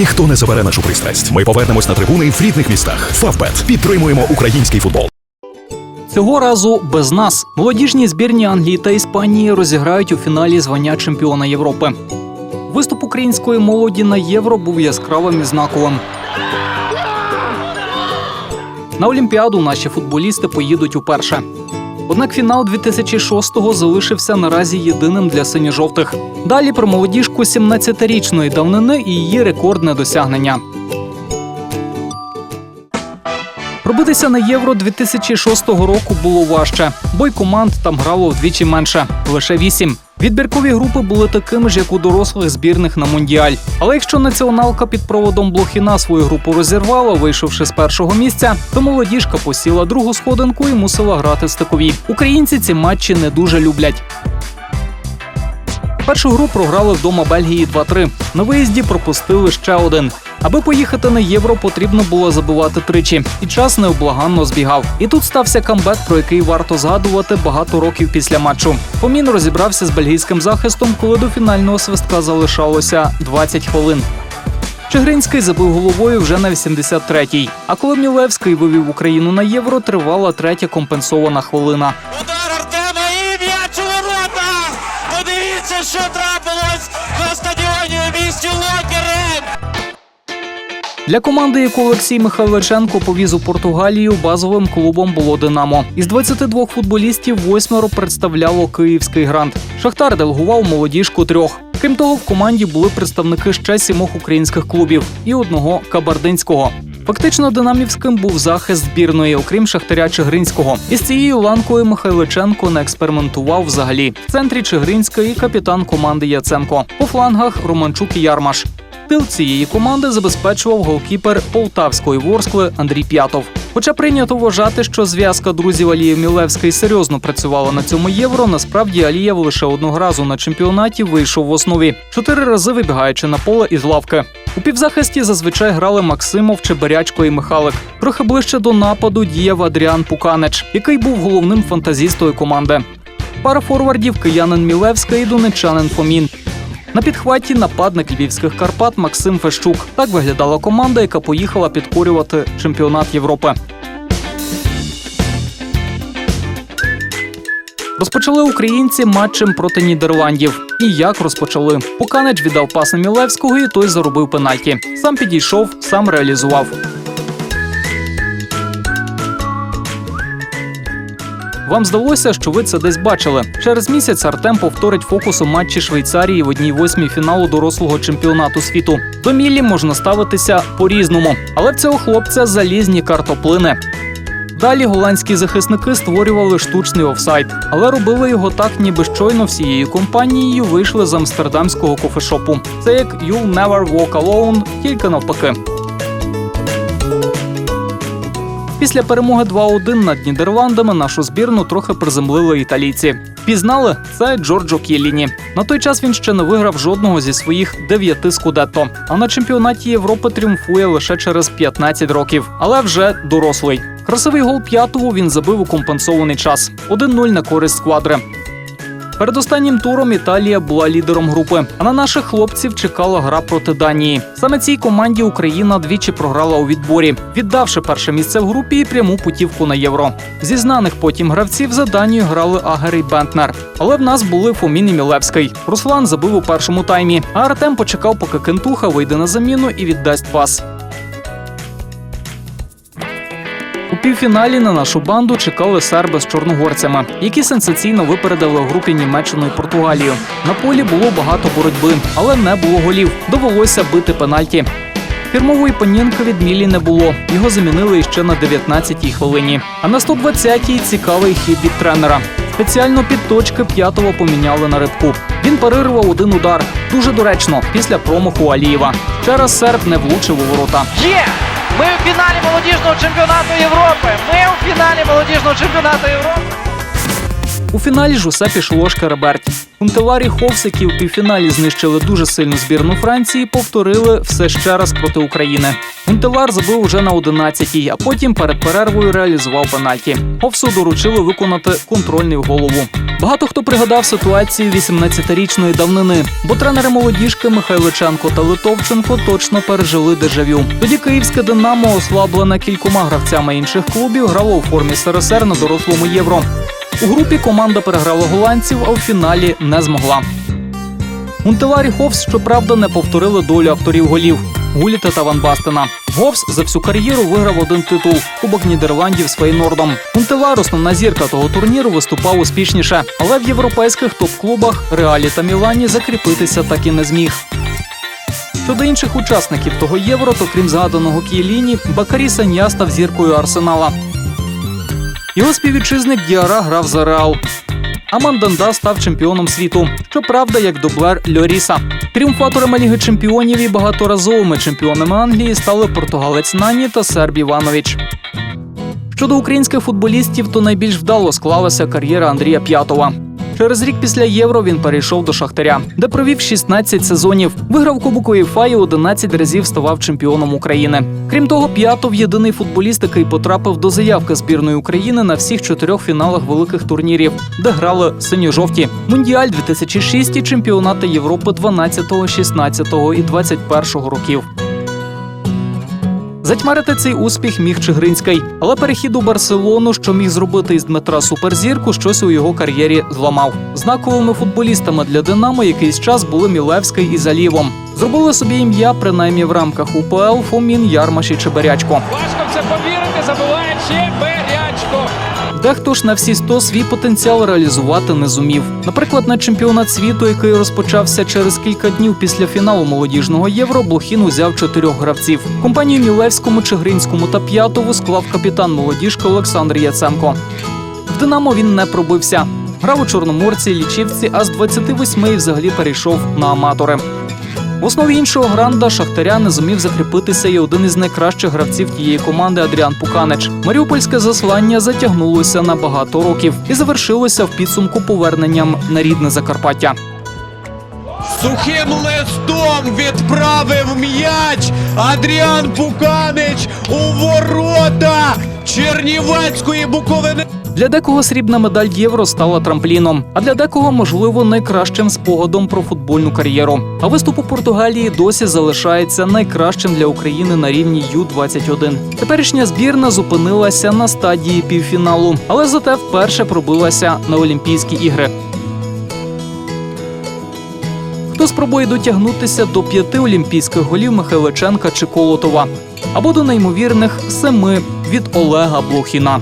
Ніхто не забере нашу пристрасть. Ми повернемось на трибуни в рідних містах. Фавбет підтримуємо український футбол. Цього разу без нас молодіжні збірні Англії та Іспанії розіграють у фіналі звання чемпіона Європи. Виступ української молоді на євро був яскравим і знаковим. На Олімпіаду наші футболісти поїдуть уперше. Однак фінал 2006-го залишився наразі єдиним для синьо-жовтих. Далі про молодіжку 17-річної давнини і її рекордне досягнення. Пробитися на євро 2006 року було важче, бо й команд там грало вдвічі менше лише вісім. Відбіркові групи були такими ж, як у дорослих збірних на Мондіаль. Але якщо націоналка під проводом Блохіна свою групу розірвала, вийшовши з першого місця, то молодіжка посіла другу сходинку і мусила грати стикові. Українці ці матчі не дуже люблять. Першу гру програли вдома Бельгії 2-3. На виїзді пропустили ще один. Аби поїхати на євро, потрібно було забивати тричі, і час необлаганно збігав. І тут стався камбек, про який варто згадувати багато років після матчу. Фомін розібрався з бельгійським захистом, коли до фінального свистка залишалося 20 хвилин. Чигринський забив головою вже на 83-й. А коли Мілевський вивів Україну на євро, тривала третя компенсована хвилина. Що трапилось на стадіоні у місті Локерем! Для команди, яку Олексій Михайличенко повіз у Португалію, базовим клубом було Динамо. Із 22 футболістів восьмеро представляло київський грант. Шахтар делегував молодіжку трьох. Крім того, в команді були представники ще сімох українських клубів і одного кабардинського. Фактично динамівським був захист збірної, окрім Шахтаря Чигринського. Із цією ланкою Михайличенко не експериментував взагалі. В центрі Чигринська і капітан команди Яценко. По флангах Романчук і Ярмаш. Тил цієї команди забезпечував голкіпер полтавської ворскли Андрій П'ятов. Хоча прийнято вважати, що зв'язка друзів Алієв Мілевський серйозно працювала на цьому євро. Насправді Алієв лише одного разу на чемпіонаті вийшов в основі, чотири рази вибігаючи на поле із лавки. У півзахисті зазвичай грали Максимов, Чеберячко і Михалик. Трохи ближче до нападу діяв Адріан Пуканич, який був головним фантазістою команди. Пара форвардів киянин Мілевська і донечанин Фомін. На підхваті нападник львівських Карпат Максим Фещук. Так виглядала команда, яка поїхала підкорювати чемпіонат Європи. Розпочали українці матчем проти Нідерландів. І як розпочали? Пуканич віддав пас на Мілевського, і той заробив пенальті. Сам підійшов, сам реалізував. Вам здалося, що ви це десь бачили. Через місяць Артем повторить фокус у матчі Швейцарії в одній восьмій фіналу дорослого чемпіонату світу. До Міллі можна ставитися по-різному, але в цього хлопця залізні картоплини. Далі голландські захисники створювали штучний офсайд, але робили його так, ніби щойно всією компанією вийшли з амстердамського кофешопу. Це як «You'll never walk alone», тільки навпаки. Після перемоги 2-1 над Нідерландами нашу збірну трохи приземлили італійці. Пізнали це Джорджо Кіліні. На той час він ще не виграв жодного зі своїх дев'яти скудетто. А на чемпіонаті Європи тріумфує лише через 15 років, але вже дорослий. Красивий гол п'ятого він забив у компенсований час 1-0 на користь сквадри. Перед останнім туром Італія була лідером групи. А на наших хлопців чекала гра проти Данії. Саме цій команді Україна двічі програла у відборі, віддавши перше місце в групі і пряму путівку на євро. Зі знаних потім гравців за Данію грали Агер Бентнер. Але в нас були Фомін і Мілевський. Руслан забив у першому таймі. А Артем почекав, поки Кентуха вийде на заміну і віддасть пас. Півфіналі на нашу банду чекали серби з чорногорцями, які сенсаційно випередили у групі Німеччину і Португалію. На полі було багато боротьби, але не було голів. Довелося бити пенальті. Фірмової панінки від Мілі не було. Його замінили іще на 19-й хвилині. А на 120-й цікавий хід від тренера. Спеціально під точки п'ятого поміняли на рибку. Він парирував один удар. Дуже доречно після промаху Алієва. Ще раз серб не влучив у ворота. Є! Ми у фіналі молодіжного чемпіонату Європи! Ми у фіналі молодіжного чемпіонату Європи! У фіналі ж пішло шкереберть. Унтеварі Ховс, які в півфіналі знищили дуже сильну збірну Франції, повторили все ще раз проти України. Унтевар забив уже на 11-й, а потім перед перервою реалізував пенальті. Ховсу доручили виконати контрольний голову. Багато хто пригадав ситуацію 18-річної давнини, бо тренери молодіжки Михайличенко та Литовченко точно пережили дежавю. Тоді київське Динамо, ослаблене кількома гравцями інших клубів, грало у формі СРСР на дорослому євро. У групі команда переграла голландців, а в фіналі не змогла. Унтеварі Ховс, щоправда, не повторили долю авторів голів Гуліта та Ван Бастена. Говс за всю кар'єру виграв один титул Кубок Нідерландів з Фейнордом. Унтевар, основна зірка того турніру, виступав успішніше, але в європейських топ-клубах Реалі та Мілані закріпитися так і не зміг. Щодо інших учасників того євро, то крім згаданого Кієліні, Бакарі Саня став зіркою Арсенала. Його співвітчизник Діара грав за Реал. А Манданда став чемпіоном світу. Щоправда, як дублер Льоріса. Тріумфаторами Ліги Чемпіонів і багаторазовими чемпіонами Англії стали португалець Нані та Серб Іванович. Щодо українських футболістів, то найбільш вдало склалася кар'єра Андрія П'ятова. Через рік після євро він перейшов до Шахтаря, де провів 16 сезонів. Виграв Кубок УЄФА і 11 разів ставав чемпіоном України. Крім того, П'ятов єдиний футболіст, який потрапив до заявки збірної України на всіх чотирьох фіналах великих турнірів, де грали синьо-жовті. Мундіаль 2006 і чемпіонати Європи 12, 16 і 21 років. Затьмарити цей успіх міг Чигринський, але перехід у Барселону, що міг зробити із Дмитра суперзірку, щось у його кар'єрі зламав. Знаковими футболістами для Динамо якийсь час були Мілевський і Залівом. Зробили собі ім'я принаймні в рамках УПЛ Фомін, Ярмаш і Чеберячко. Важко це повірити, забиває Чеберячко. Дехто ж на всі 100 свій потенціал реалізувати не зумів. Наприклад, на чемпіонат світу, який розпочався через кілька днів після фіналу молодіжного євро, Блохін узяв чотирьох гравців. Компанію Мілевському, Чигринському та П'ятову склав капітан молодіжки Олександр Яценко. В Динамо він не пробився. Грав у Чорноморці, Лічівці, а з 28 і взагалі перейшов на аматори. В основі іншого гранда Шахтаря не зумів закріпитися і один із найкращих гравців тієї команди Адріан Пуканич. Маріупольське заслання затягнулося на багато років і завершилося в підсумку поверненням на рідне Закарпаття. Сухим листом відправив м'яч Адріан Пуканич у ворота Чернівецької Буковини. Для декого срібна медаль євро стала трампліном, а для декого, можливо, найкращим спогадом про футбольну кар'єру. А виступ у Португалії досі залишається найкращим для України на рівні Ю-21. Теперішня збірна зупинилася на стадії півфіналу, але зате вперше пробилася на Олімпійські ігри. Хто спробує дотягнутися до п'яти олімпійських голів Михайличенка чи Колотова, або до неймовірних семи від Олега Блохіна.